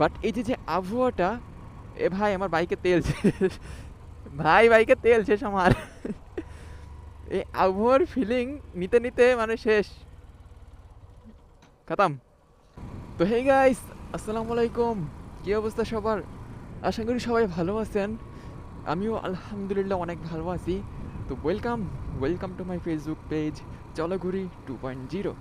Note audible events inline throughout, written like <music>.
But এই যে যে আবহাওয়াটা, এ ভাই আমার বাইকে তেল শেষ। ভাই বাইকে তেল শেষ আমার। এই আবহাওয়ার ফিলিং নিতে নিতে মানে শেষ। খতম। তো হে গাইস আসসালামু আলাইকুম। কি অবস্থা সবার? আশা করি সবাই ভালো আছেন। আমিও আলহামদুলিল্লাহ অনেক ভালো আছি। তো welcome welcome to my Facebook page চলো ঘুরি টু পয়েন্ট জিরো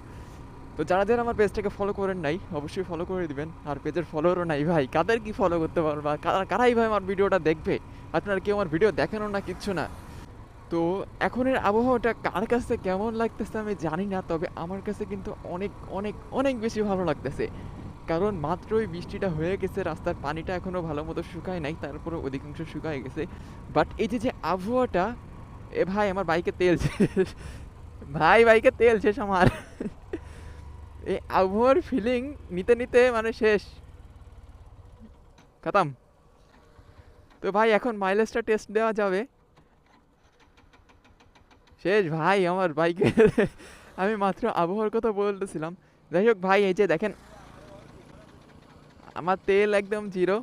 তো যারা যারা আমার পেজটাকে ফলো করেন নাই, অবশ্যই ফলো করে দিবেন। আর পেজের ফলোয়ারও নাই ভাই, কাদের কি ফলো করতে পারবা কারা, কারাই ভাই আমার ভিডিওটা দেখবে? আপনার কেউ আমার ভিডিও দেখেনও না কিচ্ছু না। তো এখনের আবহাওয়াটা কার কাছে কেমন লাগতেছে আমি জানি না, তবে আমার কাছে কিন্তু অনেক অনেক অনেক বেশি ভালো লাগতেছে। কারণ মাত্রই বৃষ্টিটা হয়ে গেছে, রাস্তার পানিটা এখনও ভালো মতো শুকায় নাই তারপরে অধিকাংশ শুকায় গেছে। বাট এই যে যে আবহাওয়াটা, এ ভাই আমার বাইকে তেল <laughs> ভাই বাইকে তেল শেষ আমার। এই আবহাওয়ার ফিলিং নিতে নিতে মানে শেষ। খতম। তো ভাই, এখন মাইলেজটা টেস্ট দেওয়া যাবে। শেষ ভাই, আমার বাইকে আমি মাত্র আবহাওয়ার কথা বলতেছিলাম। যাই হোক ভাই, এই যে দেখেন, আমার তেল একদম জিরো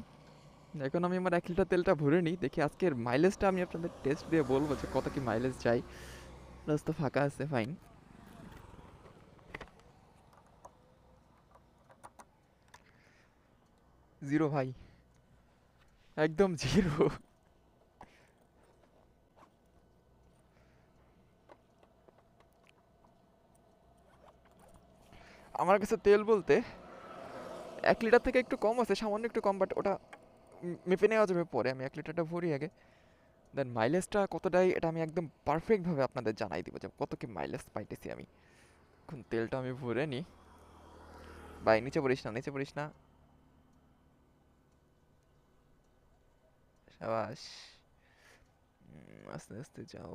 এখন আমি আমার এক লিটার তেলটা ভরে নিই। দেখি আজকের মাইলেজটা আমি আপনাদের টেস্ট দিয়ে বলব যে কত কি মাইলেজ চাই রাস্তা ফাঁকা আছে ফাইন জিরো ভাই। একদম জিরো। আমার কাছে তেল বলতে এক লিটার থেকে একটু কম আছে, সামান্য একটু কম বাট ওটা মেপে নেওয়া যাবে পরে, আমি এক লিটারটা ভরি আগে। দেন মাইলেজটা কতটাই, এটা আমি একদম পারফেক্টভাবে আপনাদের জানাই দিব যে কত কি মাইলেজ পাইতেছি আমি। এখন তেলটা আমি ভরে নিই ভাই, নিচে পড়িস না, নিচে পড়িস না। সাবাস আস্তে আস্তে যাও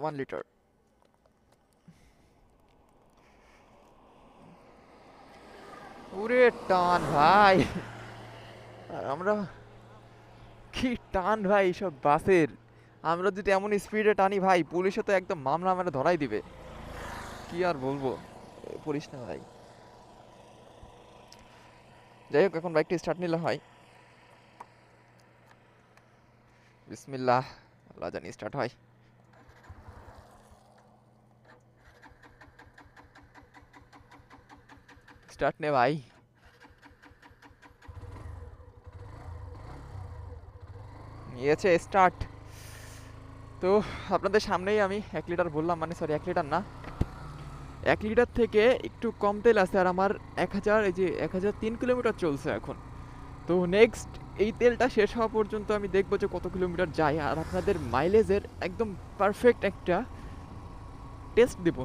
ওয়ান লিটার ওরে টান ভাই। আর আমরা কি টান ভাই এইসব বাসের? আমরা যদি এমন স্পিডে টানি ভাই, পুলিশে তো একদম মামলা আমরা ধরাই দিবে। কি আর বলব? পড়িস না ভাই। যাই হোক, এখন বাইকটা স্টার্ট নিলে হয়। বিসমিল্লাহ, আল্লাহ জানি স্টার্ট হয়। স্টার্ট নে ভাই। নিয়েছে স্টার্ট তো আপনাদের সামনেই আমি এক লিটার বললাম মানে সরি এক লিটার না। এক লিটার থেকে একটু কম তেল আছে আর আমার এক হাজার, এই যে এক হাজার তিন কিলোমিটার চলছে এখন। তো নেক্সট এই তেলটা শেষ হওয়া পর্যন্ত আমি দেখব যে কত কিলোমিটার যায় আর আপনাদের মাইলেজের একদম পারফেক্ট একটা টেস্ট দেব।